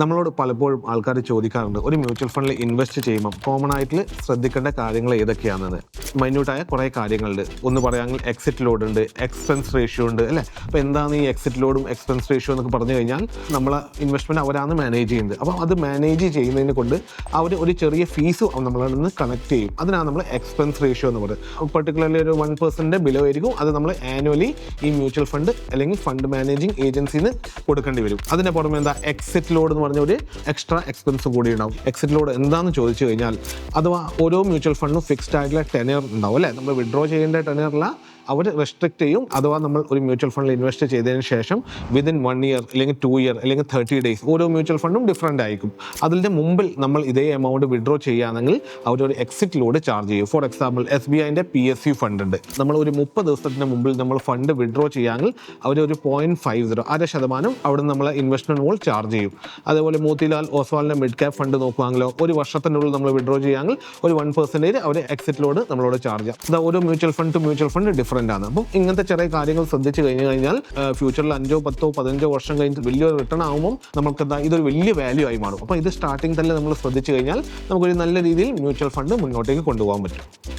നമ്മളോട് പലപ്പോഴും ആൾക്കാർ ചോദിക്കാറുണ്ട് ഒരു മ്യൂച്വൽ ഫണ്ടിൽ ഇൻവെസ്റ്റ് ചെയ്യുമ്പോൾ കോമൺ ആയിട്ട് ശ്രദ്ധിക്കേണ്ട കാര്യങ്ങൾ ഏതൊക്കെയാണെന്ന്. മൈന്യൂട്ടായ കുറേ കാര്യങ്ങളുണ്ട്. ഒന്ന് പറയുകയാണെങ്കിൽ എക്സിറ്റ് ലോഡ് ഉണ്ട് എക്സ്പെൻസ് റേഷ്യോ ഉണ്ട് അല്ലേ? അപ്പോൾ എന്താണ് ഈ എക്സിറ്റ് ലോഡും എക്സ്പെൻസ് റേഷ്യോ എന്നൊക്കെ പറഞ്ഞു കഴിഞ്ഞാൽ നമ്മളെ ഇൻവെസ്റ്റ്മെന്റ് അവരാണ് മാനേജ് ചെയ്യുന്നത്. അപ്പോൾ അത് മാനേജ് ചെയ്യുന്നതിനെ കൊണ്ട് അവർ ഒരു ചെറിയ ഫീസ് നമ്മളെ നിന്ന് കണക്ട് ചെയ്യും. അതിനാണ് നമ്മൾ എക്സ്പെൻസ് റേഷ്യോ എന്ന് പറയുന്നത്. പെർട്ടിക്കുലർലി ഒരു വൺ പെർസെന്റ് ബിലോ ആയിരിക്കും. അത് നമ്മൾ ആനുവലി ഈ മ്യൂച്വൽ ഫണ്ട് അല്ലെങ്കിൽ ഫണ്ട് മാനേജിങ് ഏജൻസിന്ന് കൊടുക്കേണ്ടി വരും. അതിന് പുറമെ എന്താ? എക്സിറ്റ് ലോഡ് എന്ന് പറഞ്ഞ ഒരു എക്സ്ട്രാ എക്സ്പെൻസ് കൂടി ഉണ്ടാവും. എക്സിറ്റ് ലോഡ് എന്താണെന്ന് ചോദിച്ചു കഴിഞ്ഞാൽ അഥവാ ഓരോ മ്യൂച്വൽ ഫണ്ടും ഫിക്സ്ഡ് ആയിട്ടുള്ള ടെനർ ഉണ്ടാവും അല്ലേ? നമ്മൾ വിഡ്രോ ചെയ്യേണ്ട ടെനറില അവർ റെസ്ട്രിക്ട് ചെയ്യും. അഥവാ നമ്മൾ ഒരു മ്യൂച്വൽ ഫണ്ടിൽ ഇൻവെസ്റ്റ് ചെയ്തതിന് ശേഷം വിതിൻ വൺ ഇയർ അല്ലെങ്കിൽ ടു ഇയർ അല്ലെങ്കിൽ തേർട്ടി ഡേയ്സ് ഓരോ മ്യൂച്വൽ ഫണ്ടും ഡിഫറെന്റ് ആയിരിക്കും. അതിന്റെ മുമ്പിൽ നമ്മൾ ഇതേ എമൗണ്ട് വിഡ്രോ ചെയ്യുകയാണെങ്കിൽ അവരൊരു എക്സിറ്റ് ലോഡ് ചാർജ് ചെയ്യും. ഫോർ എക്സാമ്പിൾ എസ് ബി ഐന്റെ പി എസ് യു ഫണ്ട് ഉണ്ട്. നമ്മൾ ഒരു മുപ്പത് ദിവസത്തിന് മുമ്പിൽ നമ്മൾ ഫണ്ട് വിഡ്രോ ചെയ്യുകയാണെങ്കിൽ അവരൊരു പോയിന്റ് ഫൈവ് സീറോ അര ശതമാനം അവിടെ നമ്മൾ ഇൻവെസ്റ്റ്മെന്റ് മോൾ ചാർജ് ചെയ്യും. അതേപോലെ മോത്തിലാൽ ഓസ്വാളിന്റെ മിഡ് ക്യാപ് ഫണ്ട് നോക്കുകയാണെങ്കിലോ ഒരു വർഷത്തിനുള്ളിൽ നമ്മൾ വിഡ്രോ ചെയ്യുകയാണെങ്കിൽ ഒരു വൺ പെർസെന്റേജ് അവർ എക്സിറ്റ് ലോഡ് നമ്മളോട് ചാർജ് ചെയ്യാം. അത് ഓരോ mutual fund to mutual fund different ആണ്. അപ്പം ഇങ്ങനത്തെ ചെറിയ കാര്യങ്ങൾ ശ്രദ്ധിച്ച് കഴിഞ്ഞ് കഴിഞ്ഞാൽ ഫ്യൂച്ചറിൽ അഞ്ചോ പത്തോ പതിനഞ്ചോ വർഷം കഴിഞ്ഞ് വലിയൊരു റിട്ടേൺ ആകുമ്പോൾ നമുക്ക് എന്താ ഇതൊരു വലിയ വാല്യൂ ആയി മാറും. അപ്പോൾ ഇത് സ്റ്റാർട്ടിങ് തന്നെ നമ്മൾ ശ്രദ്ധിച്ചു കഴിഞ്ഞാൽ നമുക്കൊരു നല്ല രീതിയിൽ മ്യൂച്വൽ ഫണ്ട് മുന്നോട്ടേക്ക് കൊണ്ടുപോകാൻ പറ്റും.